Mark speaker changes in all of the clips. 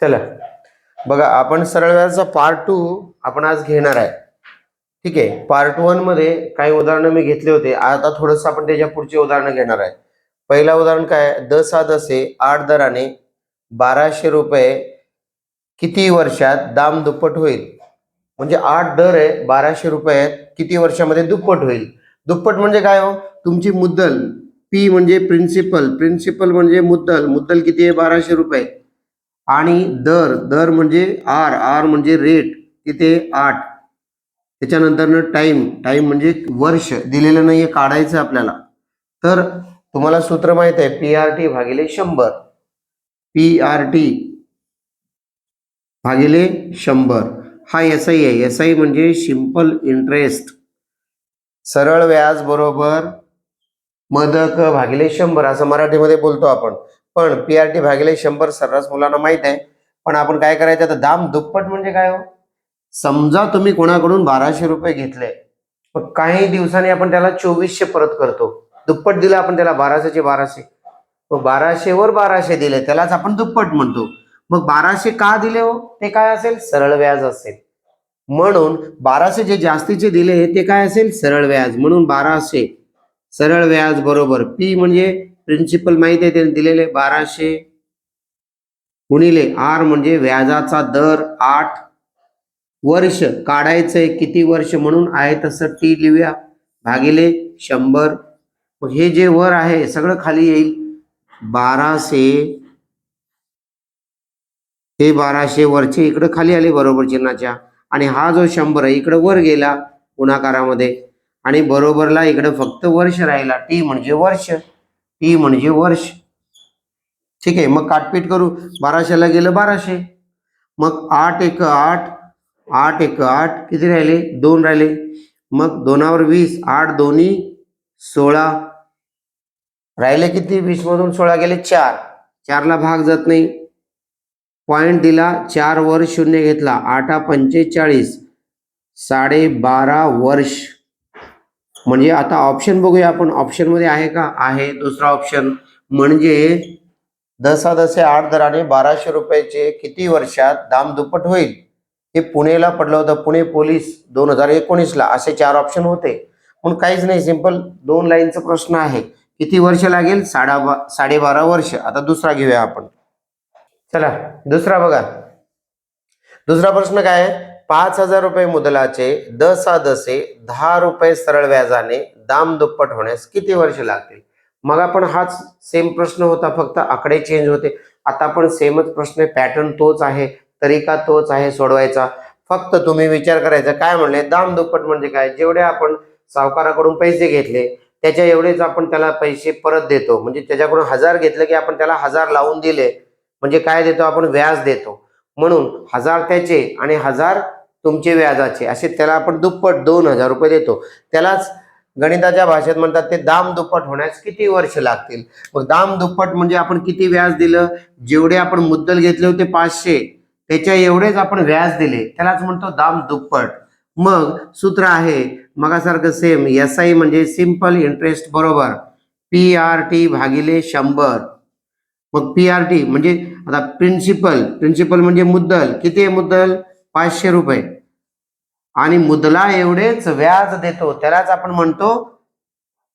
Speaker 1: चला. बघा आपण सरळ व्याजाचा पार्ट टू आपण आज घेणार आहे. ठीक आहे? पार्ट वनमध्ये काही उदाहरणं मी घेतले होते. आता थोडंसं आपण त्याच्या पुढची उदाहरणं घेणार आहे. पहिला उदाहरण काय आहे? द दसे आठ दराने बाराशे रुपये किती वर्षात दाम दुप्पट होईल? म्हणजे आठ दर आहे बाराशे रुपये आहेत किती वर्षामध्ये दुप्पट होईल? दुप्पट म्हणजे काय हो? तुमची मुद्दल. पी म्हणजे प्रिन्सिपल प्रिन्सिपल म्हणजे मुद्दल. मुद्दल किती आहे? बाराशे रुपये. आणि दर दर म्हणजे आर आर म्हणजे रेट तिथे आठ. त्याच्यानंतरनं टाइम टाइम म्हणजे वर्ष दिलेलं नाहीये काढायचं आपल्याला. तर तुम्हाला सूत्र माहीत आहे पी आर टी भागिले शंभर. पी आर टी भागिले शंभर. हा एस आय आहे. एस आय म्हणजे सिंपल इंटरेस्ट सरळ व्याज बरोबर मदक भागिले शंभर असं मराठीमध्ये बोलतो आपण. पण पी आर टी भागिले शंभर सर्रास मुलांना माहीत आहे. पण आपण काय करायचं आता दाम दुप्पट म्हणजे काय हो? समजा तुम्ही कोणाकडून बाराशे रुपये घेतले मग काही दिवसांनी आपण त्याला चोवीसशे परत करतो. दुप्पट दिलं आपण त्याला बाराशेचे बाराशे. मग बाराशेवर बाराशे दिले त्यालाच आपण दुप्पट म्हणतो. मग बाराशे का दिले हो? ते काय असेल? सरळ व्याज असेल. म्हणून बाराशे जे जास्तीचे दिले ते काय असेल? सरळ व्याज. म्हणून बाराशे सरळ व्याज बरोबर. पी म्हणजे प्रिन्सिपल माहिती आहे त्याने दिलेले बाराशे गुणिले आर म्हणजे व्याजाचा दर आठ वर्ष. काढायचंय किती वर्ष म्हणून? आहे तसं टी लिहूया. भागिले शंभर. हे जे वर आहे सगळं खाली येईल. बाराशे. हे बाराशे वरचे इकडं खाली आले बरोबर चिन्हाच्या. आणि हा जो शंभर आहे इकडं वर गेला गुणाकारामध्ये. आणि बरोबरला इकडं फक्त वर्ष राहिला. टी म्हणजे वर्ष. टी म्हणजे वर्ष. ठीक आहे मग काटपीट करू. बाराशेला गेलं बाराशे. मग आठ एक आठ आठ एक आठ किती राहिले? दोन राहिले. मग दोनावर वीस आठ दोन्ही सोळा. राहिले किती? वीस मधून सोळा गेले चार. चारला भाग जात नाही. पॉइंट दिला चार वर शून्य घेतला. आठा पंचेचाळीस. साडे बारा वर्ष. म्हणजे आता ऑप्शन बघूया आपण. ऑप्शनमध्ये आहे का? आहे. दुसरा ऑप्शन म्हणजे दसा दसे आठ दराने बाराशे रुपयाचे किती वर्षात दाम दुप्पट होईल? हे पुणेला पडलं होतं. पुणे पोलीस दोन हजार एकोणीसला असे चार ऑप्शन होते. पण काहीच नाही. सिंपल दोन लाईनचा प्रश्न आहे. किती वर्ष लागेल? साडा बा साडेबारा वर्ष. आता दुसरा घेऊया आपण. चला दुसरा बघा. दुसरा प्रश्न काय आहे? पाच हजार रुपये मुदलाचे दसा दसे दहा रुपये सरळ व्याजाने दाम दुप्पट होण्यास किती वर्ष लागतील? मग आपण हाच सेम प्रश्न होता फक्त आकडे चेंज होते. आता पण सेमच प्रश्न पॅटर्न तोच आहे तरीका तोच आहे सोडवायचा? फक्त तुम्ही विचार करायचा काय म्हणले? दाम दुप्पट म्हणजे काय? जेवढे आपण सावकाराकडून पैसे घेतले त्याच्या एवढेच आपण त्याला पैसे परत देतो. म्हणजे त्याच्याकडून हजार घेतलं की आपण त्याला हजार लावून दिले म्हणजे काय देतो? आपण व्याज देतो. म्हणून हजार त्याचे आणि हजार तुमचे व्याजाचे. असे त्याला आपण दुप्पट दोन हजार रुपये देतो. त्यालाच गणिताच्या भाषेत म्हणतात ते दाम दुप्पट होण्यास किती वर्ष लागतील? मग दाम दुप्पट म्हणजे आपण किती व्याज दिलं? जेवढे आपण मुद्दल घेतले होते पाचशे त्याच्या एवढेच आपण व्याज दिले. त्यालाच म्हणतो दाम दुप्पट. मग सूत्र आहे मगासारखं सेम एस आय म्हणजे सिंपल इंटरेस्ट बरोबर. पी आर टी भागिले शंभर. मग पी आर टी म्हणजे आता प्रिन्सिपल प्रिन्सिपल म्हणजे मुद्दल. किती आहे मुद्दल? पाचशे रुपये. आणि मुदला एवढेच व्याज देतो. त्यालाच आपण म्हणतो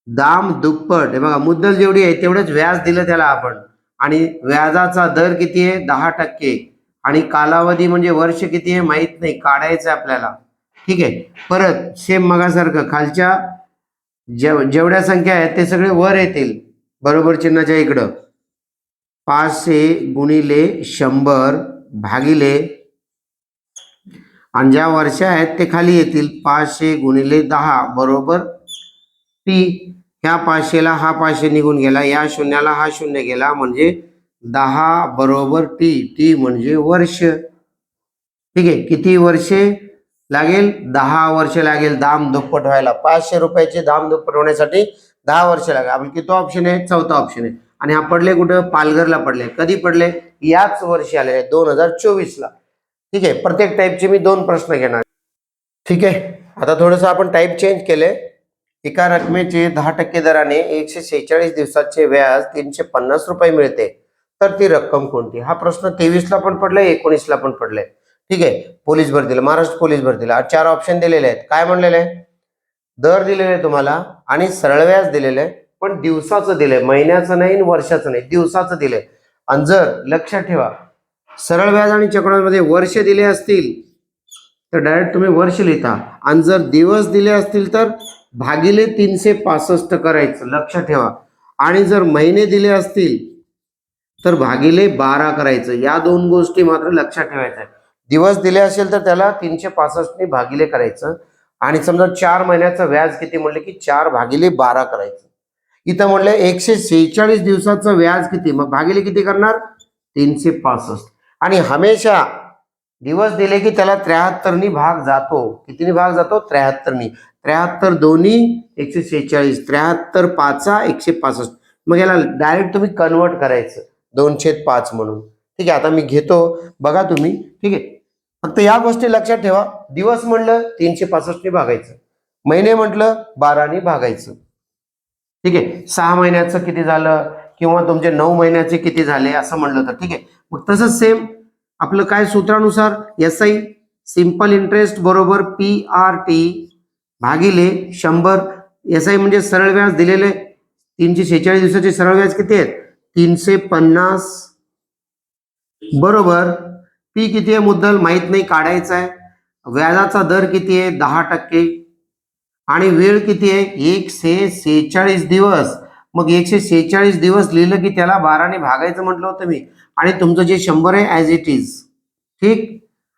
Speaker 1: दाम दुप्पट. हे बघा मुद्दल जेवढी आहे तेवढंच व्याज दिलं त्याला आपण. आणि व्याजाचा दर किती आहे? दहा टक्के. आणि कालावधी म्हणजे वर्ष किती आहे? माहीत नाही. काढायचं आहे आपल्याला. ठीक आहे? परत सेम मगासारखं खालच्या जेव जेवढ्या संख्या आहेत ते सगळे वर येतील. बरोबर चिन्हाच्या इकडं. पाचशे गुणिले शंभर भागिले आणि ज्या वर्ष आहेत ते खाली येतील. पाचशे गुणिले दहा बरोबर? टी ह्या पाचशेला हा पाचशे निघून गेला. या शून्याला हा शून्य गेला म्हणजे दहा बरोबर टी. टी म्हणजे वर्ष. ठीक आहे? किती वर्षे लागेल? दहा वर्ष लागेल. दाम दुप्पट व्हायला. पाचशे रुपयाचे दाम दुप्पट होण्यासाठी दहा वर्ष लागेल. आपण किती ऑप्शन आहे? चौथा ऑप्शन आहे. आणि हा पडले कुठं? पालघरला पडले. कधी पडले? याच वर्षी आलेले दोन हजार चोवीसला. ठीक आहे प्रत्येक टाईपचे मी दोन प्रश्न घेणार. ठीक आहे आता थोडंसं आपण टाईप चेंज केले. एका रकमेचे दहा टक्के दराने एकशे शेहेचाळीस दिवसाचे व्याज तीनशे पन्नास रुपये मिळते. तर ती रक्कम कोणती? हा प्रश्न तेवीसला पण पडलाय एकोणीसला पण पडलाय. ठीक आहे पोलीस भरतीला महाराष्ट्र पोलीस भरतीला. चार ऑप्शन दिलेले आहेत. काय म्हणलेले? आहे दर दिलेले आहे तुम्हाला आणि सरळ व्याज दिलेलं आहे पण दिवसाचं दिलंय महिन्याचं नाही वर्षाचं नाही दिवसाचं दिलंय आणि जर लक्षात ठेवा सरळ व्याज आणि चक्रवाढीमध्ये वर्ष दिले असतील तर डायरेक्ट तुम्ही वर्ष लिहिता. आणि जर दिवस दिले असतील तर भागिले तीनशे पासष्ट करायचं लक्ष ठेवा. आणि जर महिने दिले असतील तर भागिले बारा करायचं. या दोन गोष्टी मात्र लक्षात ठेवायच्या दिवस दिले असेल तर त्याला तीनशे पासष्टने भागिले करायचं. आणि समजा चार महिन्याचं व्याज किती म्हणले की चार भागिले बारा करायचं. इथं म्हणलं एकशे सेहेचाळीस दिवसाचं व्याज किती? मग भागिले किती करणार? तीनशे पासष्ट. आणि हमेशा दिवस दिले की त्याला त्र्याहत्तरनी भाग जातो. कितीनी भाग जातो? त्र्याहत्तरनी. त्र्याहत्तर दोन्ही एकशे सेहेचाळीस त्र्याहत्तर पाचा एकशे पासष्ट. मग याला डायरेक्ट तुम्ही कन्वर्ट करायचं. दोनशे पाच म्हणून. ठीक आहे आता मी घेतो. बघा तुम्ही. ठीक आहे. फक्त या गोष्टी लक्षात ठेवा. दिवस म्हणलं तीनशे पासष्टने भागायचं. महिने म्हटलं बाराने भागायचं. ठीक आहे. सहा महिन्याचं किती झालं? किंवा तुमचे नऊ महिन्याचे किती झाले? असं म्हणलं तर ठीक आहे. मग तसंच सेम आपलं काय सूत्रानुसार एस आय सिंपल इंटरेस्ट बरोबर पी आर टी भागिले शंभर. एस आय म्हणजे सरळ व्याज दिलेले. तीनशे शेहेचाळीस दिवसाचे सरळ व्याज किती आहेत? तीनशे पन्नास. बरोबर. पी किती आहे मुद्दल? माहीत नाही काढायचा आहे. व्याजाचा दर किती आहे? दहा टक्के. आणि वेळ किती आहे? एकशे सेहेचाळीस दिवस. मग एकशे सेहेचाळीस दिवस लिहिलं की त्याला बाराने भागायचं म्हटलं होतं मी. आणि तुमचं जे शंभर आहे ॲज इट इज ठीक?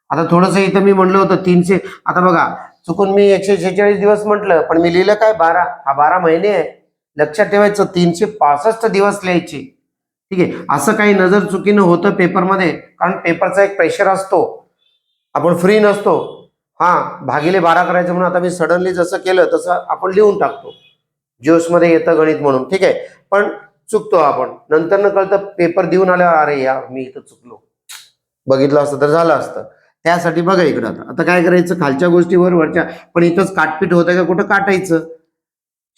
Speaker 1: आता थोडंसं इथं मी म्हणलं होतं तीनशे आता बघा चुकून मी एकशे सेहेचाळीस दिवस म्हटलं पण मी लिहिलं काय? बारा. हा बारा महिने आहे. लक्षात ठेवायचं तीनशे पासष्ट दिवस लिहायचे. ठीक आहे? असं काही नजर चुकीनं होतं पेपरमध्ये कारण पेपरचा एक प्रेशर असतो. आपण फ्री नसतो. हा भागिले बारा करायचं म्हणून आता मी सडनली जसं केलं तसं आपण लिहून टाकतो. जोशमध्ये येतं गणित म्हणून. ठीक आहे? पण चुकतो आपण. नंतर न कळतं पेपर देऊन आल्यावर अरे या मी इथं चुकलो. बघितलं असतं तर झालं असतं. त्यासाठी बघा इकडं आता. आता काय करायचं? खालच्या गोष्टीवर वरच्या. पण इथंच काटपीट होतं का? कुठं काटायचं?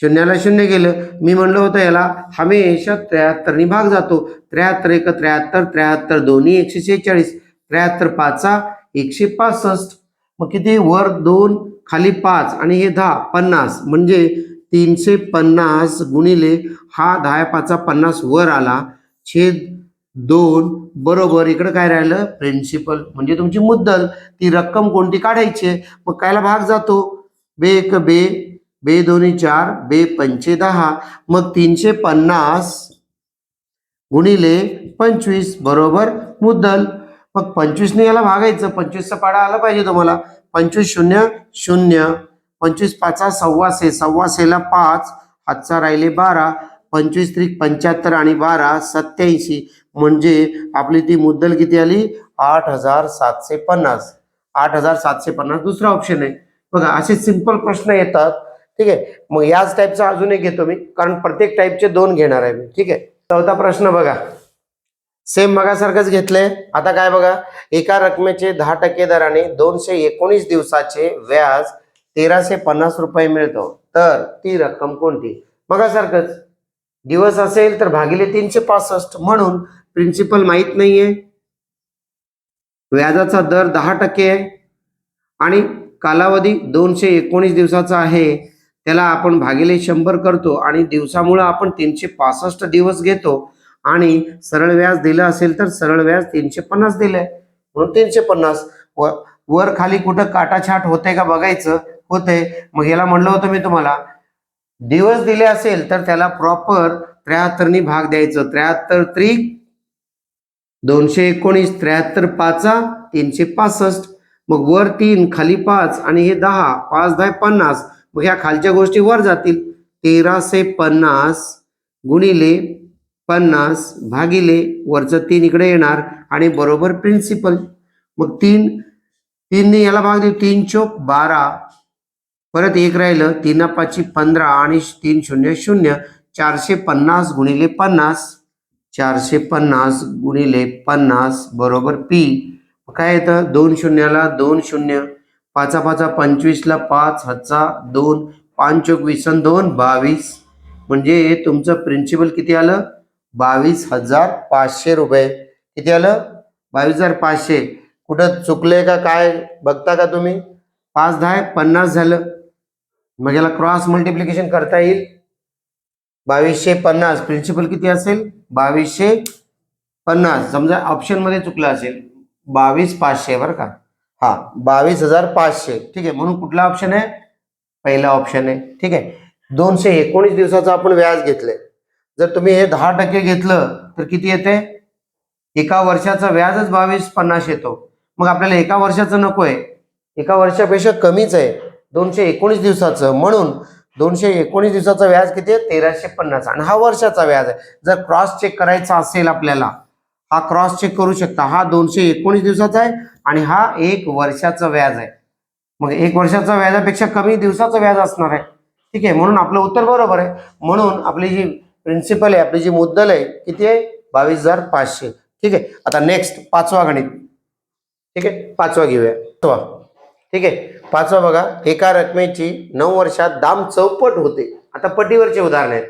Speaker 1: शून्याला शून्य गेलं. मी म्हणलं होतं याला हमेशा त्र्याहत्तरनी भाग जातो. त्र्याहत्तर एक त्र्याहत्तर त्र्याहत्तर दोन्ही एकशे शेहेचाळीस. त्र्याहत्तर पाचा एकशे पासष्ट. मग किती? वर दोन खाली पाच आणि हे दहा पन्नास. म्हणजे तीनशे पन्नास गुणिले हा दहा पाचा पन्नास वर आला. छेद दोन बरोबर इकडं काय राहिलं? प्रिन्सिपल म्हणजे तुमची मुद्दल. ती रक्कम कोणती काढायची आहे? मग कायला भाग जातो? बे एक बे. बे दोन्ही चार. बे पंचे दहा. मग तीनशे पन्नास गुणिले पंचवीस. बरोबर मुद्दल. मग पंचवीसने याला भागायचं. पंचवीसचा पाडा आला पाहिजे तुम्हाला. पंचवीस शून्य शून्य. पंचवीस पाचा सव्वाशे सव्वाशेला पाच हातचा राहिले बारा पंचवीस त्रिक पंच्याहत्तर आणि बारा सत्याऐंशी म्हणजे आपली ती मुद्दल किती आली? आठ हजार सातशे पन्नास. आठ हजार सातशे पन्नास दुसरा ऑप्शन आहे. बघा असे सिंपल प्रश्न येतात. ठीक आहे? मग याच टाईपचा अजून एक घेतो मी कारण प्रत्येक टाईपचे दोन घेणार आहे मी. ठीक आहे? चौथा प्रश्न बघा. सेम मगासारखंच घेतलंय. आता काय बघा? एका रकमेचे दहा टक्के दराने दोनशे एकोणीस दिवसाचे व्याज तेराशे पन्नास रुपये मिळतो. तर ती रक्कम कोणती? मगासारखंच दिवस असेल तर भागिले तीनशे पासष्ट म्हणून प्रिन्सिपल माहीत नाहीये. व्याजाचा दर दहा टक्के आहे. आणि कालावधी दोनशे एकोणीस दिवसाचा आहे. त्याला आपण भागिले शंभर करतो आणि दिवसामुळं आपण तीनशे पासष्ट दिवस घेतो. आणि सरळ व्याज दिलं असेल तर सरळ व्याज तीनशे पन्नास दिलंय. म्हणून तीनशे पन्नास. व वर खाली कुठं काटाछाट होते का बघायचं? होते. मग याला म्हणलं होतं मी तुम्हाला दिवस दिले असेल तर त्याला प्रॉपर त्र्याहत्तरनी भाग द्यायचं. त्र्याहत्तर त्रिक दोनशे एकोणीस त्र्याहत्तर पाचा तीनशे पासष्ट. मग वर तीन खाली पाच आणि हे दहा पाच दहा पन्नास. मग ह्या खालच्या गोष्टी वर जातील. तेराशे पन्नास गुणिले पन्नास भागिले वरचं तीन इकडे येणार आणि बरोबर प्रिन्सिपल मग तीन तीनने याला भाग देऊ. तीन चोक बारा. परत एक राहिलं तीन पाचशे पंधरा आणि तीन शून्य शून्य चारशे पन्नास गुणिले पन्नास. चारशे पन्नास गुणिले पन्नास बरोबर पी काय येतं? दोन शून्याला दोन शून्य. पाचा पाचा पंचवीसला पाच हचा दोन पाच चोवीस दोन बावीस. म्हणजे तुमचं प्रिन्सिपल किती आलं? बावीस हजार पाचशे रुपये. किती आलं? बावीस हजार पाचशे. कुठं चुकले का काय? बघता का तुम्ही? पाच दहा पन्नास झालं. मग याला क्रॉस मल्टिप्लिकेशन करता येईल. बावीसशे पन्नास. प्रिन्सिपल किती असेल? बावीसशे पन्नास. समजा ऑप्शनमध्ये चुकलं असेल. बावीस पाचशे बरं का? हा बावीस हजार पाचशे. ठीक आहे म्हणून कुठला ऑप्शन आहे? पहिला ऑप्शन आहे. ठीक आहे. दोनशे एकोणीस दिवसाचं आपण व्याज घेतलंय. जर तुम्ही हे दहा टक्के घेतलं तर किती येते? एका वर्षाचा व्याजच बावीस पन्नास येतो. मग आपल्याला एका वर्षाचं नको आहे एका वर्षापेक्षा कमीच आहे. दोनशे एकोणीस दिवसाचं. म्हणून दोनशे एकोणीस दिवसाचं व्याज किती आहे? तेराशे पन्नास. आणि हा वर्षाचा व्याज आहे. जर क्रॉस चेक करायचा असेल आपल्याला हा क्रॉस चेक करू शकता. हा दोनशे एकोणीस दिवसाचा आहे आणि हा एक वर्षाचं व्याज आहे. मग एक वर्षाचा व्याजापेक्षा कमी दिवसाचं व्याज असणार आहे. ठीक आहे? म्हणून आपलं उत्तर बरोबर आहे. म्हणून आपली जी प्रिन्सिपल आहे आपली जी मुद्दल आहे किती आहे? बावीस हजार पाचशे. ठीक आहे? आता नेक्स्ट पाचवा गणित. ठीक आहे? पाचवा घेऊया. ठीक आहे? पाचवा बघा. एका रकमेची नऊ वर्षात दाम चौपट होते. आता पटीवरचे उदाहरण आहेत.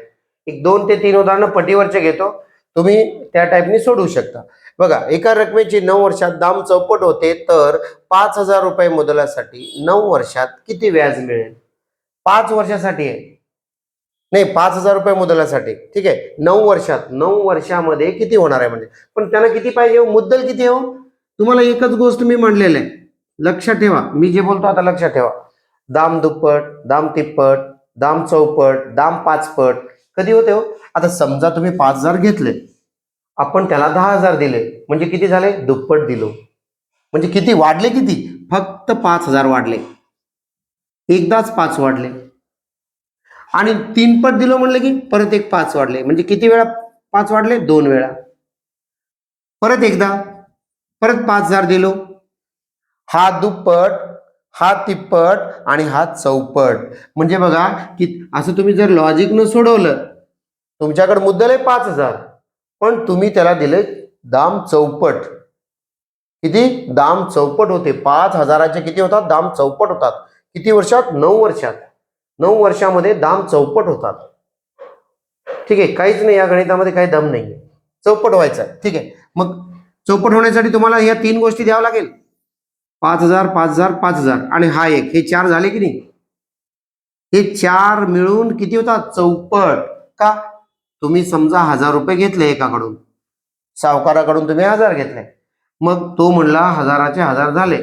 Speaker 1: एक दोन ते तीन उदाहरणं पटीवरचे घेतो. तुम्ही त्या टाईपने सोडवू शकता. बघा एका रकमेची नऊ वर्षात दाम चौपट होते तर पाच हजार रुपये मुदलासाठी नऊ वर्षात किती व्याज मिळेल? पाच वर्षासाठी आहे. नाही पाच हजार रुपये मुदलासाठी. ठीक आहे? नऊ वर्षात नऊ वर्षामध्ये किती होणार आहे म्हणजे? पण त्यांना किती पाहिजे हो? मुद्दल किती हो? तुम्हाला एकच गोष्ट मी म्हणलेलं आहे. लक्ष ठेवा. मी जे बोलतो आता लक्षात ठेवा. दाम दुप्पट दाम तिप्पट दाम चौपट दाम पाचपट. कधी होते हो? आता समजा तुम्ही पाच हजार घेतले. आपण त्याला दहा हजार दिले. म्हणजे किती झाले? दुप्पट दिलो. म्हणजे किती? वाढले किती? फक्त पाच हजार वाढले. एकदाच पाच वाढले. आणि तीन पट दिलो म्हणलं की परत एक पाच वाढले. म्हणजे किती वेळा पाच वाढले? दोन वेळा. परत एकदा. परत पाच हजार दिलो. हा दुप्पट हा तिप्पट आणि हा चौपट. म्हणजे बघा की असं तुम्ही जर लॉजिकनं सोडवलं तुमच्याकडे मुद्दल आहे पाच हजार पण तुम्ही त्याला दिले दाम चौपट. किती? दाम चौपट होते. पाच हजाराचे किती होतात? दाम चौपट होतात. किती वर्षात? नऊ वर्षात. नऊ वर्षामध्ये दाम चौपट होतात. ठीक आहे काहीच नाही या गणितामध्ये काही दम नाही चौपट व्हायचा ठीक आहे. मग चौपट होण्यासाठी तुम्हाला या तीन गोष्टी द्याव्या लागेल. पाच हजार पाच हजार पाच हजार. आणि हा एक. हे चार झाले की नाही? हे चार मिळून किती होतात? चौपट. का? तुम्ही समजा हजार रुपये घेतले एकाकडून. सावकाराकडून तुम्ही हजार घेतले. मग तो म्हणला हजाराचे हजार झाले.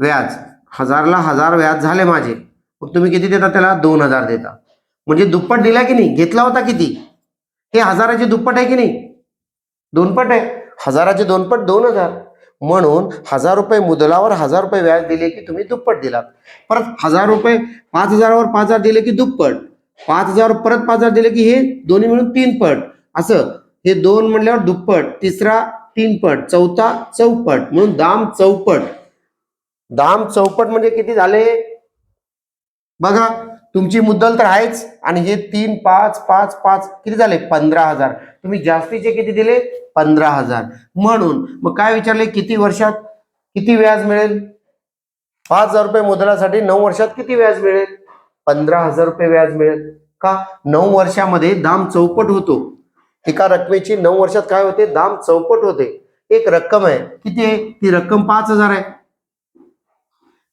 Speaker 1: व्याज. हजारला हजार व्याज झाले माझे. मग तुम्ही किती देता त्याला? दोन हजार देता. म्हणजे दुप्पट दिला की नाही? घेतला होता किती? हे हजाराचे दुप्पट आहे की नाही? दोनपट आहे. हजाराचे दोनपट दोन हजार. म्हणून हजार रुपये मुदलावर हजार रुपये व्याज दिले की तुम्ही दुप्पट दिलात. परत हजार रुपये पाच हजारावर पाच हजार दिले की दुप्पट. पाच हजार परत पाच हजार दिले की हे दोन्ही मिळून तीन पट. असं हे दोन म्हणल्यावर दुप्पट तिसरा तीन पट चौथा चौपट म्हणून दाम चौपट. दाम चौपट म्हणजे किती झाले? बघा तुमची मुद्दल तर आहेच. आणि हे तीन पाच पाच पाच किती झाले? पंधरा हजार. तुम्ही जास्तीचे किती दिले? पंधरा हजार. म्हणून मग काय विचारले? किती वर्षात? किती व्याज मिळेल? पाच हजार रुपये मुदलासाठी नऊ वर्षात किती व्याज मिळेल? पंधरा हजार रुपये व्याज मिळेल. का? नऊ वर्षामध्ये दाम चौपट होतो. एका रकमेची नऊ वर्षात काय होते? दाम चौपट होते. एक रक्कम आहे. किती आहे? ती रक्कम पाच हजार आहे.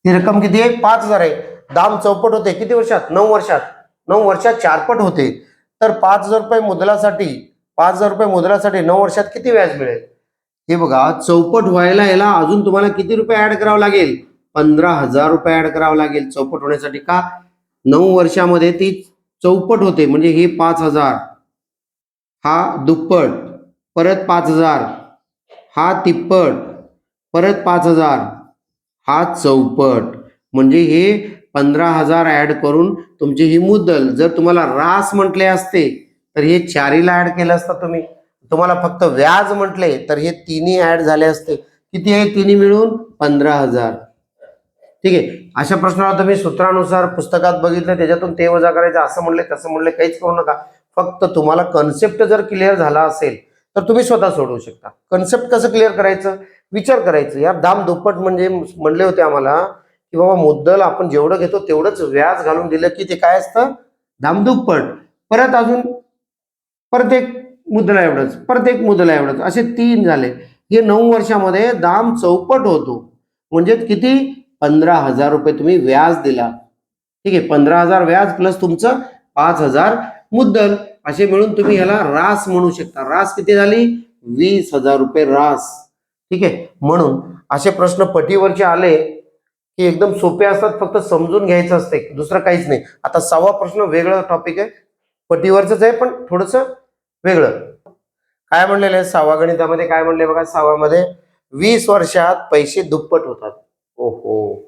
Speaker 1: ती रक्कम किती आहे? पाच हजार आहे. दाम चौपट होते. किती वर्षात? नऊ वर्षात. नऊ वर्षात चारपट होते. तर पाच हजार रुपये मुदलासाठी पाच हजार रुपये मुद्रासाठी नऊ वर्षात किती व्याज मिळेल? हे बघा चौपट व्हायला याला अजून तुम्हाला किती रुपये ऍड करावं लागेल? पंधरा हजार रुपये ऍड करावं लागेल. चौपट होण्यासाठी का? नऊ वर्षामध्ये ती चौपट होते म्हणजे हे पाच हजार. हा दुप्पट परत पाच हजार. हा तिप्पट परत पाच हजार. हा चौपट. म्हणजे हे पंधरा हजार ऍड करून तुमची ही मुद्दल जर तुम्हाला रास म्हटले असते तर हे चारीला ऍड केलं असतं तुम्ही. तुम्हाला फक्त व्याज म्हटले तर हे तिन्ही ऍड झाले असते. किती आहे? तिन्ही मिळून पंधरा हजार. ठीक आहे? अशा प्रश्नाला तुम्ही सूत्रानुसार पुस्तकात बघितलं त्याच्यातून ते वजा करायचं असं म्हणले तसं म्हणले काहीच करू नका. फक्त तुम्हाला कन्सेप्ट जर क्लिअर झाला असेल तर तुम्ही स्वतः सोडवू शकता. कन्सेप्ट कसं क्लिअर करायचं? विचार करायचं. यार दाम दुप्पट म्हणजे म्हणले होते आम्हाला की बाबा मुद्दल आपण जेवढं घेतो तेवढंच व्याज घालून दिलं की ते काय असतं? दाम दुप्पट. परत अजून परत एक मुद्दला एवढंच परत एक मुद्दला एवढंच. असे तीन झाले. हे नऊ वर्षामध्ये दाम चौपट होतो. म्हणजे किती? पंधरा हजार रुपये तुम्ही व्याज दिला. ठीक आहे पंधरा हजार व्याज प्लस तुमचं पाच हजार मुद्दल. असे मिळून तुम्ही याला रास म्हणू शकता. रास किती झाली? वीस हजार रुपये रास ठीक आहे म्हणून असे प्रश्न पटीवरचे आले की एकदम सोपे असतात फक्त समजून घ्यायचं असते. दुसरं काहीच नाही. आता सहावा प्रश्न वेगळं टॉपिक आहे. पटीवरच आहे पण थोडंसं वेगळं. काय म्हणलेलं आहे? सहावा गणितामध्ये काय म्हणले बघा? सहावामध्ये वीस वर्षात पैसे दुप्पट होतात. ओहो.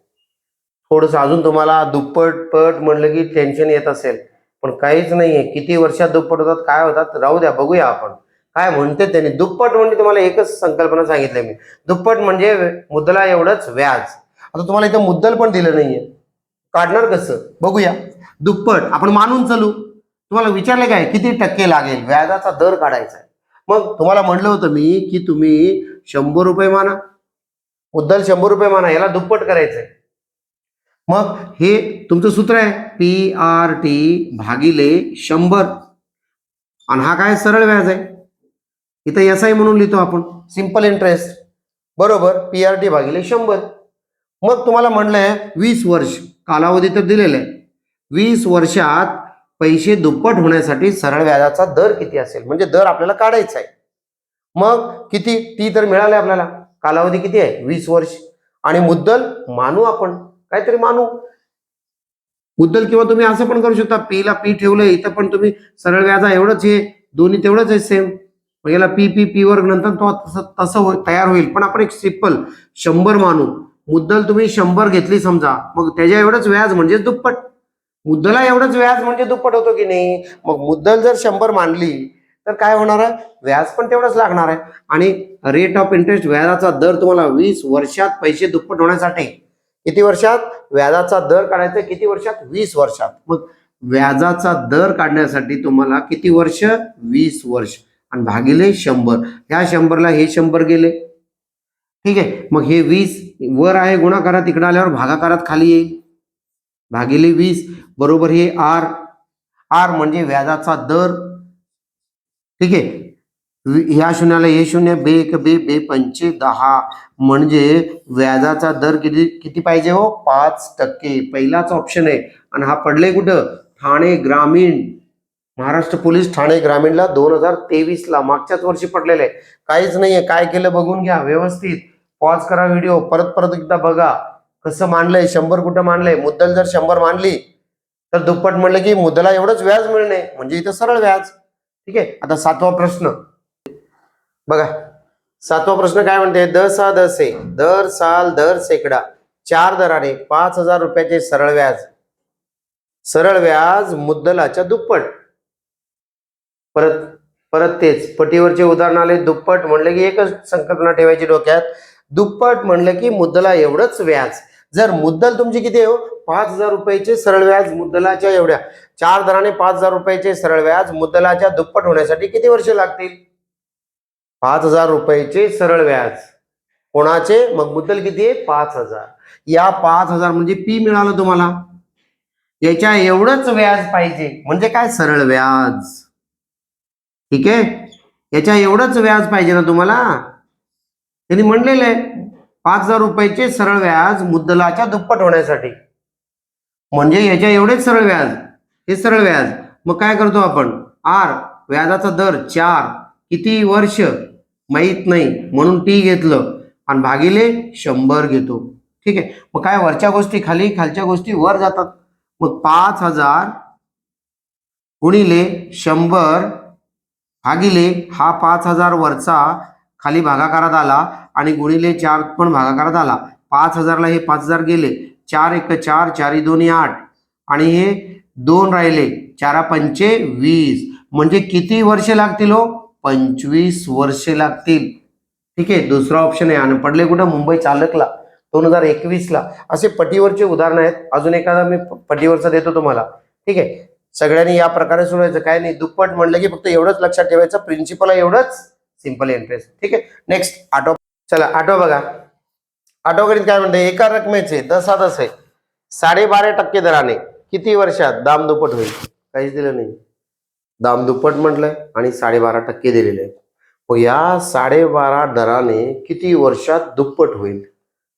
Speaker 1: थोडस अजून तुम्हाला दुप्पट पट म्हणलं की टेन्शन येत असेल. पण काहीच नाहीये. किती वर्षात दुप्पट होतात? काय होतात? राहू द्या बघूया आपण. काय म्हणते त्यांनी? दुप्पट म्हणजे तुम्हाला एकच संकल्पना सांगितली मी. दुप्पट म्हणजे मुद्दला एवढंच व्याज. आता तुम्हाला इथं मुद्दल पण दिलं नाहीये. काढणार कसं? बघूया. दुप्पट. आपण मानून चालू. तुम्हाला विचारले काय? किती टक्के लागेल? व्याजाचा दर काढायचा आहे. मग तुम्हाला म्हणलं होतं मी की तुम्ही शंभर रुपये माना. मुद्दल शंभर रुपये माना याला दुप्पट करायचंय मग हे तुमचं सूत्र आहे. पी आर टी भागिले शंभर. आणि हा काय सरळ व्याज आहे? इथं एस आय म्हणून लिहितो आपण. सिंपल इंटरेस्ट बरोबर? पी आर टी भागिले शंभर. मग तुम्हाला म्हणलंय वीस वर्ष. कालावधी तर दिलेला आहे. वीस वर्षात पैसे दुप्पट होण्यासाठी सरळ व्याजाचा दर किती असेल? म्हणजे दर आपल्याला काढायचा आहे. मग किती? ती तर मिळाले आपल्याला. कालावधी किती आहे? वीस वर्ष. आणि मुद्दल मानू आपण. काहीतरी मानू. मुद्दल किंवा तुम्ही असं पण करू शकता. पी ला पी ठेवलं इथं पण तुम्ही सरळ व्याजा एवढंच हे दोन्ही तेवढंच आहे सेम मग याला पी पी पी वर नंतर तो तसं तसं होईल तयार होईल. पण आपण एक सिंपल शंभर मानू. मुद्दल तुम्ही शंभर घेतली समजा. मग त्याच्या एवढंच व्याज म्हणजे दुप्पट. मुद्दला एवढंच व्याज म्हणजे दुप्पट होतो की नाही? मग मुद्दल जर शंभर मानली तर काय होणार आहे? व्याज पण तेवढंच लागणार आहे. आणि रेट ऑफ इंटरेस्ट व्याजाचा दर तुम्हाला वीस वर्षात पैसे दुप्पट होण्यासाठी. किती वर्षात? व्याजाचा दर काढायचा किती वर्षात? वीस वर्षात. मग व्याजाचा दर काढण्यासाठी तुम्हाला किती वर्ष? वीस वर्ष. आणि भागिले शंभर. ह्या शंभरला हे शंभर गेले. ठीक आहे? मग हे वीस वर आहे गुणाकारात इकडे आल्यावर भागाकारात खाली येईल. भागिले वीस बरोबर हे आर. आर म्हणजे व्याजाचा दर. ठीक आहे? ह्या शून्याला हे शून्य बे एक बे बे पंचे दहा. म्हणजे व्याजाचा दर किती किती पाहिजे हो? पाच टक्के. पहिलाच ऑप्शन आहे. आणि हा पडले कुठं? ठाणे ग्रामीण. महाराष्ट्र पोलीस ठाणे ग्रामीणला दोन हजार तेवीसला मागच्याच वर्षी पडलेले. आहे काहीच नाहीये. काय केलं बघून घ्या. व्यवस्थित. पॉज करा व्हिडिओ परत परत एकदा बघा. कसं मांडलंय? शंभर कुठं मांडलंय? मुद्दल जर शंभर मांडली तर दुप्पट म्हणलं की मुद्दला एवढंच व्याज मिळणे म्हणजे इथं सरळ व्याज. ठीक आहे? आता सातवा प्रश्न. बघा सातवा प्रश्न काय म्हणते? द सा द दर साल दर सेकडा चार दराने पाच हजार रुपयाचे सरळ व्याज. सरळ व्याज मुद्दलाच्या दुप्पट. परत परत तेच पटीवरचे उदाहरण आले दुप्पट म्हणले की एकच संकल्पना ठेवायची डोक्यात. दुप्पट म्हणलं की मुद्दला एवढंच व्याज. जर मुद्दल तुमची किती आहे हो? पाच हजार रुपयाचे सरळ व्याज मुद्दलाच्या एवढ्या. चार दराने पाच हजार रुपयाचे सरळ व्याज मुद्दलाच्या दुप्पट होण्यासाठी किती वर्ष लागतील? पाच हजार रुपयाचे सरळ व्याज. कोणाचे? मग मुद्दल किती आहे? पाच हजार. या पाच हजार म्हणजे पी मिळालं तुम्हाला? याच्या एवढंच व्याज पाहिजे. म्हणजे काय? सरळ व्याज. ठीक आहे? याच्या एवढंच व्याज पाहिजे ना तुम्हाला? त्यांनी म्हणलेलं आहे. पाच हजार रुपयाचे सरळ व्याज मुद्दलाच्या दुप्पट होण्यासाठी. म्हणजे याच्या एवढेच सरळ व्याज. हे सरळ व्याज. मग काय करतो आपण? आर व्याजाचा दर चार. किती वर्ष? माहीत नाही. म्हणून टी घेतलं. आणि भागिले शंभर घेतो. ठीक आहे? मग काय वरच्या गोष्टी खाली खालच्या गोष्टी वर जातात. मग पाच हजार गुणिले शंभर भागिले हा पाच हजार वरचा खाली भागाकारात आला. आणि गुणिले चार पण भागाकारात आला. पाच हजारला हे पाच हजार गेले. चार एक चार चारी दोन्ही आठ. आणि हे दोन राहिले. चारा पंचे वीस. म्हणजे किती वर्षे लागतील हो? पंचवीस वर्षे लागतील. ठीक आहे? दुसरा ऑप्शन आहे. आणि पडले कुठं? मुंबई चालकला. दोन हजार एकवीसला. असे पटीवरचे उदाहरण आहेत. अजून एखादा मी पटीवरचा देतो तुम्हाला. ठीक आहे? सगळ्यांनी या प्रकारे सोडवायचं काय नाही? दुप्पट म्हणलं की फक्त एवढंच लक्षात ठेवायचं. प्रिन्सिपल आहे एवढंच. सिंपल इंटरेस्ट ठीक आहे? नेक्स्ट आटो चला आठवा बघा. आटो काय म्हणते एका रकमेचे दस हा आहे साडेबारा टक्के दराने किती वर्षात दाम दुप्पट होईल? काहीच दिलं नाही. दाम दुप्पट म्हटलंय आणि साडेबारा टक्के दिलेले. आहेत मग या साडेबारा दराने किती वर्षात दुप्पट होईल?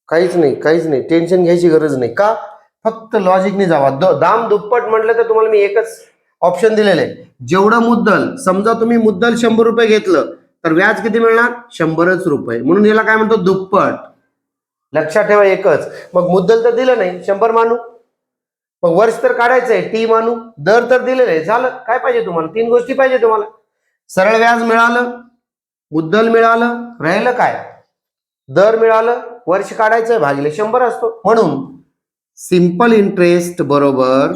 Speaker 1: काहीच नाही काहीच नाही. टेन्शन घ्यायची गरज नाही. का? फक्त लॉजिकने जावा. द- दाम दुप्पट म्हटलं तर तुम्हाला मी एकच ऑप्शन दिलेलं आहे. जेवढं मुद्दल समजा तुम्ही मुद्दल शंभर रुपये घेतलं तर व्याज किती मिळणार? शंभरच रुपये. म्हणून याला काय म्हणतो? दुप्पट. लक्षात ठेवा एकच. मग मुद्दल तर दिलं नाही. शंभर मानू. मग वर्ष तर काढायचंय. टी मानू. दर तर दिलेलं आहे. झालं. काय पाहिजे तुम्हाला? तीन गोष्टी पाहिजे तुम्हाला. सरळ व्याज मिळालं. मुद्दल मिळालं. राहिलं काय? दर मिळालं. वर्ष काढायचंय. भागिले शंभर असतो. म्हणून सिंपल इंटरेस्ट बरोबर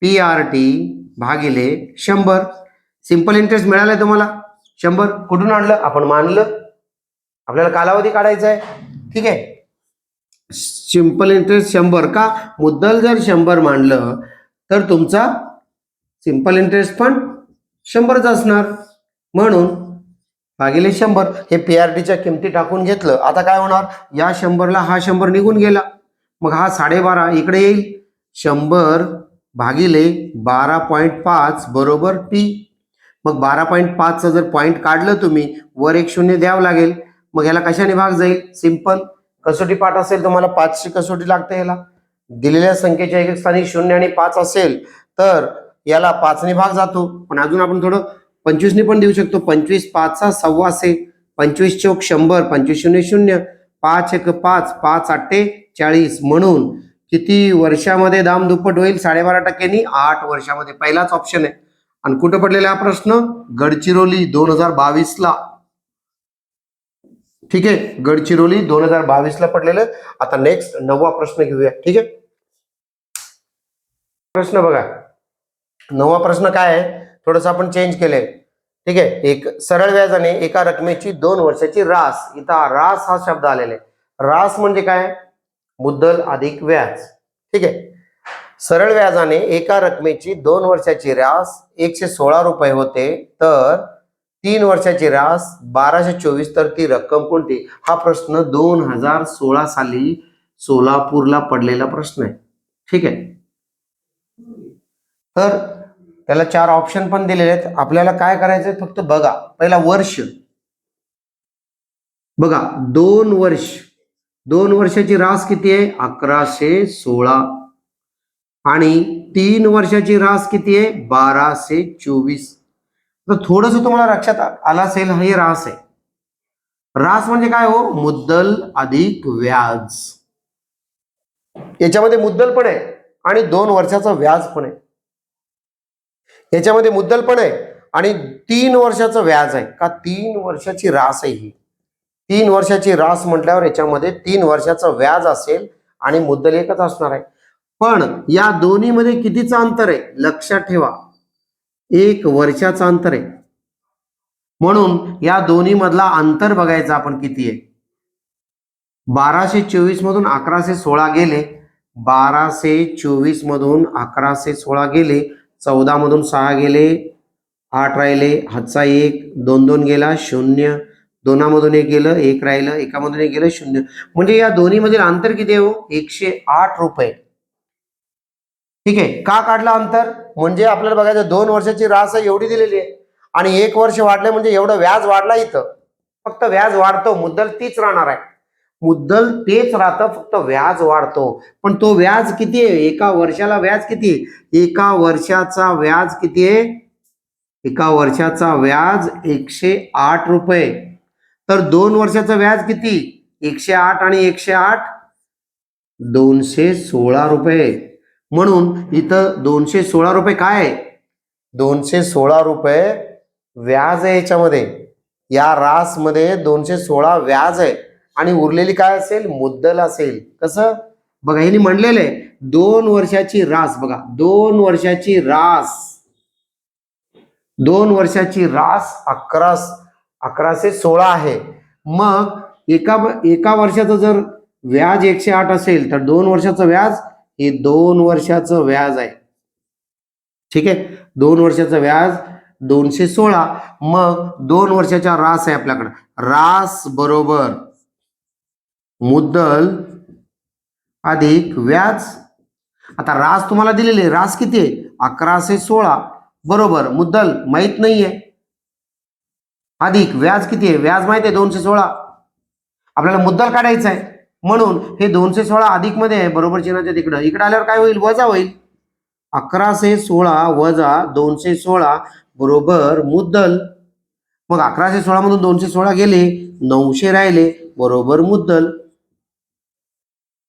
Speaker 1: पी आर टी भागिले शंभर. सिंपल इंटरेस्ट मिळालंय तुम्हाला? शंभर कुठून आणलं? आपण मानलं. आपल्याला कालावधी काढायचा आहे. ठीक आहे? सिंपल इंटरेस्ट शंभर का? मुद्दल जर शंभर मांडलं तर तुमचा सिंपल इंटरेस्ट पण शंभरच असणार. म्हणून भागिले शंभर हे पी आर डीच्या किमती टाकून घेतलं. आता काय होणार? या शंभरला हा शंभर निघून गेला. मग हा साडेबारा इकडे येईल. शंभर भागिले बारा पॉईंट पाच बरोबर पी मग बारा पॉईंट पाचचं जर पॉईंट काढलं तुम्ही वर एक शून्य द्यावं लागेल. मग याला कशाने भाग जाईल? सिंपल कसोटी पाठ असेल तुम्हाला पाचशे कसोटी लागते याला दिलेल्या संख्येच्या एक स्थानी शून्य आणि पाच असेल तर याला पाचने भाग जातो. पण अजून आपण थोडं पंचवीसने पण देऊ शकतो. पंचवीस पाचचा सव्वाशे पंचवीस चौक शंभर पंचवीस शून्य शून्य. पाच एक पाच पाच आठे चाळीस. म्हणून किती वर्षामध्ये दाम दुप्पट होईल? साडेबारा टक्क्यांनी आठ वर्षामध्ये. पहिलाच ऑप्शन आहे. आणि कुठं पडलेला हा प्रश्न? गडचिरोली दोन हजार बावीस ला ठीक आहे? गडचिरोली दोन हजार बावीस ला पडलेलं आता नेक्स्ट नववा प्रश्न घेऊया. ठीक आहे? प्रश्न बघा. नववा प्रश्न काय आहे? थोडस आपण चेंज केले ठीक आहे? एक सरळ व्याजाने एका रकमेची दोन वर्षाची रास. इथं रास हा शब्द आलेला आहे. रास म्हणजे काय? मुद्दल अधिक व्याज. ठीक आहे? सरळ व्याजाने एका रकमेची दोन वर्षाची रास एकशे सोळा रुपये होते. तर तीन वर्षाची रास बाराशे चोवीस तर ती रक्कम कोणती? हा प्रश्न दोन हजार सोळा साली सोलापूरला पडलेला प्रश्न आहे. ठीक आहे? तर त्याला चार ऑप्शन पण दिलेले आहेत. आपल्याला काय करायचंय? फक्त बघा. पहिला वर्ष. बघा दोन वर्ष. दोन वर्षाची रास किती आहे? अकराशे सोळा. आणि तीन वर्षाची रास किती आहे? बाराशे चोवीस. तर थोडस तुम्हाला लक्षात आला असेल हे रास आहे. रास म्हणजे काय हो? मुद्दल अधिक व्याज. याच्यामध्ये मुद्दल पण आहे आणि दोन वर्षाचं व्याज पण आहे. याच्यामध्ये मुद्दल पण आहे आणि तीन वर्षाचं व्याज आहे. का तीन वर्षाची रास आहे ही? तीन वर्षाची रास म्हटल्यावर याच्यामध्ये तीन वर्षाचं व्याज असेल आणि मुद्दल एकच असणार आहे. पण या दोन्हीमध्ये कितीचं अंतर आहे? लक्षात ठेवा. एक वर्षाचं अंतर आहे. म्हणून या दोन्ही मधला अंतर बघायचं आपण किती आहे? बाराशे चोवीस मधून अकराशे सोळा गेले. बाराशे चोवीस मधून अकराशे सोळा गेले. चौदा मधून सहा गेले. आठ राहिले. हातचा एक. दोन दोन गेला. शून्य. दोनामधून एक गेलं. एक राहिलं. एकामधून एक गेलं. शून्य. म्हणजे या दोन्हीमधील अंतर किती आहे हो? एकशे आठ रुपये. ठीक आहे. का काढला अंतर? म्हणजे आपल्याला बघायचं दोन वर्षाची रास एवढी दिलेली आहे. आणि एक वर्ष वाढले म्हणजे एवढं व्याज वाढला इथं. फक्त व्याज वाढतो मुद्दल तीच राहणार आहे. मुद्दल तेच राहतं फक्त व्याज वाढतो. पण तो व्याज किती आहे? एका वर्षाला व्याज किती एका वर्षाचा व्याज किती आहे? एका वर्षाचा व्याज एकशे आठ रुपये. तर दोन वर्षाचं व्याज किती? एकशे आठ आणि एकशे आठ? दोनशे सोळा रुपये. म्हणून इथं दोनशे सोळा रुपये काय आहे? दोनशे सोळा रुपये व्याज आहे याच्यामध्ये. या रासमध्ये दोनशे सोळा व्याज आहे. आणि उरलेली काय असेल? मुद्दल असेल. कसं? बघा ह्यांनी म्हणलेलं आहे दोन वर्षाची रास. बघा दोन वर्षाची रास. दोन वर्षाची रास अकरा अकराशे सोळा आहे. मग एका एका वर्षाचं जर व्याज एकशे आठ असेल तर दोन वर्षाचं व्याज हे दोन वर्षाचं व्याज आहे. ठीक आहे? दोन वर्षाचं व्याज दोनशे सोळा. मग दोन वर्षाचा रास आहे आपल्याकडं. रास बरोबर मुद्दल अधिक व्याज. आता रास तुम्हाला दिलेले रास किती आहे? अकराशे सोळा. बरोबर. मुद्दल माहीत नाहीये. अधिक व्याज किती आहे? व्याज माहिती आहे दोनशे सोळा. आपल्याला मुद्दल काढायचं आहे. म्हणून हे दोनशे सोळा अधिकमध्ये आहे बरोबर चिन्हाच्या तिकडं. इकडे आल्यावर काय होईल? वजा होईल. अकराशे सोळा वजा दोनशे सोळा बरोबर मुद्दल. मग अकराशे सोळा मधून दोनशे सोळा गेले नऊशे राहिले बरोबर मुद्दल.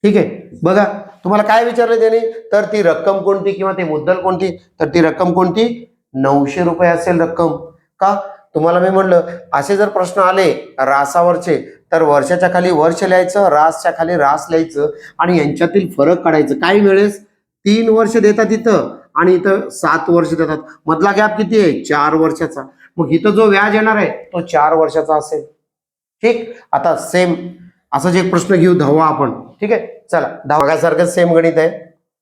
Speaker 1: ठीक आहे? बघा तुम्हाला काय विचारलं त्याने? तर ती रक्कम कोणती किंवा ते मुद्दल कोणती? तर ती रक्कम कोणती? नऊशे रुपये असेल रक्कम. का? तुम्हाला मी म्हणलं असे जर प्रश्न आले रासावरचे तर वर्षाच्या खाली वर्ष लिहायचं रासच्या खाली रास लिहायचं आणि यांच्यातील फरक काढायचं. काही वेळेस तीन वर्ष देतात इथं आणि इथं सात वर्ष देतात. मधला गॅप किती आहे? चार वर्षाचा. मग इथं जो व्याज येणार आहे तो चार वर्षाचा असेल. ठीक? आता सेम असाच एक प्रश्न घेऊ दहावा आपण. ठीक आहे? चला. दहाव्यासारखं सेम गणित आहे.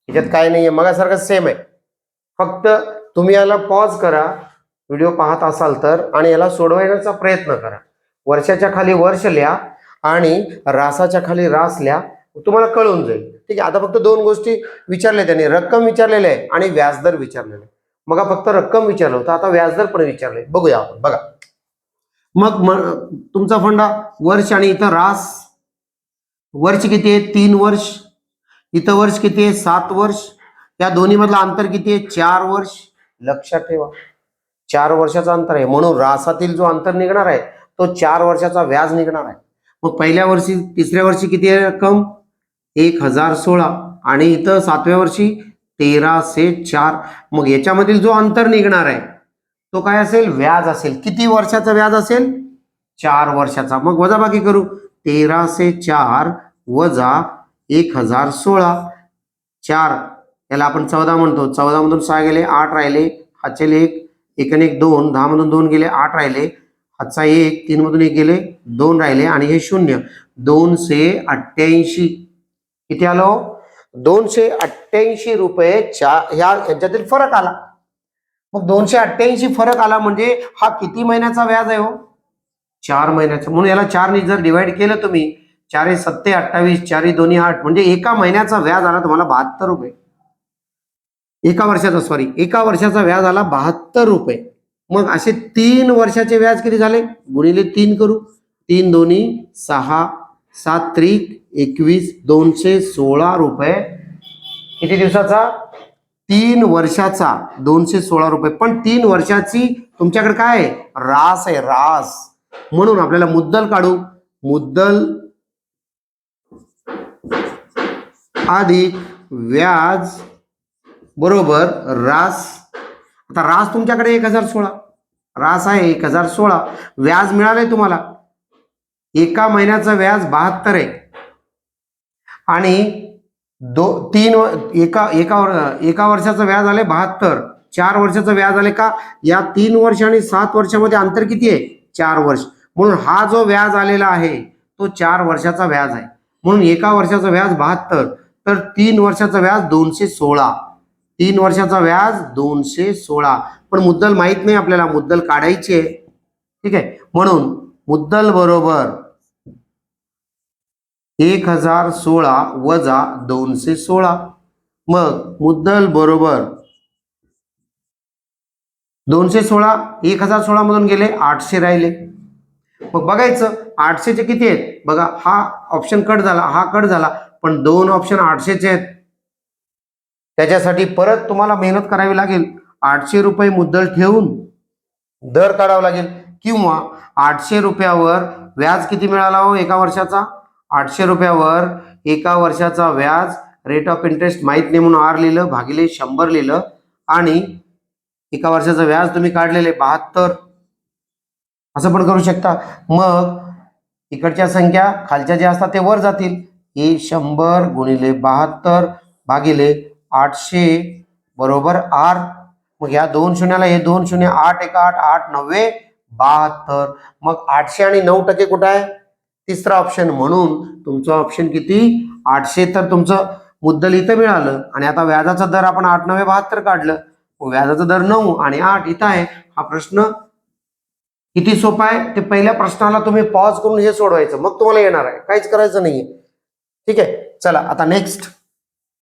Speaker 1: याच्यात काय नाहीये. मगासारखं सेम आहे. फक्त तुम्ही याला पॉज करा. व्हिडिओ पाहत असाल तर आणि याला सोडवण्याचा प्रयत्न करा. वर्षाच्या खाली वर्ष लिहा आणि रासाच्या खाली रास लिहा. तुम्हाला कळून जाईल. ठीक आहे आता फक्त दोन गोष्टी विचारल्या त्यांनी. रक्कम विचारलेली आहे आणि व्याजदर विचारलेलं आहे. मग फक्त रक्कम विचारलं होतं आता व्याजदर पण विचारले बघूया आपण बघा. मग म- तुमचा फंडा वर्ष आणि इथं रास. वर्ष किती आहे? तीन वर्ष. इथं वर्ष किती आहे? सात वर्ष. या दोन्ही मधलं अंतर किती आहे? चार वर्ष. लक्षात ठेवा. चार वर्षाचं अंतर आहे. म्हणून रासातील जो अंतर निघणार आहे तो चार वर्षाचा व्याज निघणार आहे. मग पहिल्या वर्षी तिसऱ्या वर्षी किती आहे रक्कम? एक हजार सोळा. आणि इथं सातव्या वर्षी तेराशे चार. मग याच्यामधील जो अंतर निघणार आहे तो काय असेल? व्याज असेल. किती वर्षाचा व्याज असेल? चार वर्षाचा. मग वजाबाकी करू. तेराशे चार वजा एक हजार सोळा. चार. याला आपण चौदा म्हणतो. चौदा मधून सहा गेले आठ राहिले. हाचेल एक एक एक दोन. दहा मधून दोन गेले आठ राहिले. हातचा एक तीन मधून एक गेले दोन राहिले आणि हे शून्य. दोनशे अठ्ठ्याऐंशी. किती आलो हो? दोनशे अठ्ठ्याऐंशी रुपये च्या ह्या यांच्यातील फरक आला. मग दोनशे अठ्ठ्याऐंशी फरक आला म्हणजे हा किती महिन्याचा व्याज आहे हो? चार महिन्याचा. म्हणून याला चारने जर डिवाइड केलं तुम्ही चारे सत्ते अठ्ठावीस चारी दोन्ही आठ म्हणजे एका महिन्याचा व्याज आला तुम्हाला बहात्तर रुपये. एका वर्षाचा सॉरी एका वर्षाचा व्याज आला बहात्तर रुपये. मग असे तीन वर्षाचे व्याज किती झाले? गुणिले तीन करू. तीन दोन्ही सहा सात त्रिक एकवीस दोनशे सोळा रुपये. किती दिवसाचा? तीन वर्षाचा दोनशे सोळा रुपये. पण तीन वर्षाची तुमच्याकडे काय आहे? रास आहे रास. म्हणून आपल्याला मुद्दल काढू. मुद्दल अधिक व्याज बरोबर रास. आता रास तुमच्याकडे एक हजार सोळा. रास आहे एक हजार सोळा. व्याज मिळालंय तुम्हाला. एका महिन्याचं व्याज बहात्तर आहे. आणि दो तीन एका एका वर- एका वर्षाचं व्याज आले बहात्तर. चार वर्षाचं व्याज आले का? या तीन वर्ष आणि सात वर्षामध्ये अंतर किती आहे? चार वर्ष. म्हणून हा जो व्याज आलेला आहे तो चार वर्षाचा व्याज आहे. म्हणून एका वर्षाचं व्याज बहात्तर. तर तीन वर्षाचं व्याज दोनशे सोळा. तीन वर्षाचा व्याज दोनशे सोळा. पण मुद्दल माहीत नाही आपल्याला मुद्दल काढायची आहे. ठीक आहे? म्हणून मुद्दल बरोबर एक हजार सोळा वजा दोनशे सोळा. मग मुद्दल बरोबर दोनशे सोळा एक हजार सोळा मधून गेले आठशे राहिले. मग बघायचं आठशेचे किती आहेत? बघा हा ऑप्शन कट झाला हा कट झाला पण दोन ऑप्शन आठशेचे आहेत. त्याच्यासाठी परत तुम्हाला मेहनत करावी लागेल. आठशे रुपये मुद्दल ठेवून दर काढावा लागेल. किंवा आठशे रुपयावर व्याज किती मिळाला हो एका वर्षाचा? आठशे रुपयावर एका वर्षाचा व्याज रेट ऑफ इंटरेस्ट माहीत नाही म्हणून आर लिहिलं भागिले शंभर लिहिलं आणि एका वर्षाचं व्याज तुम्ही काढलेले बहात्तर. असं पण करू शकता. मग इकडच्या संख्या खालच्या ज्या असतात ते वर जातील. हे शंभर गुणिले बहात्तर भागिले आठशे बरोबर आर मग या दोन शून्याला हे दोन शून्य आठ एक आठ आठ नव्वे बहात्तर. मग आठशे आणि नऊ टक्के कुठं आहे? तिसरा ऑप्शन म्हणून तुमचं ऑप्शन किती? आठशे. तर तुमचं मुद्दल इथं मिळालं आणि आता व्याजाचा दर आपण आठ नव्हे बहात्तर काढलं. व्याजाचा दर नऊ आणि आठ इथं आहे. हा प्रश्न किती सोपा आहे? ते पहिल्या प्रश्नाला तुम्ही पॉज करून हे सोडवायचं. मग तुम्हाला येणार आहे. काहीच करायचं नाहीये. ठीक आहे? चला आता नेक्स्ट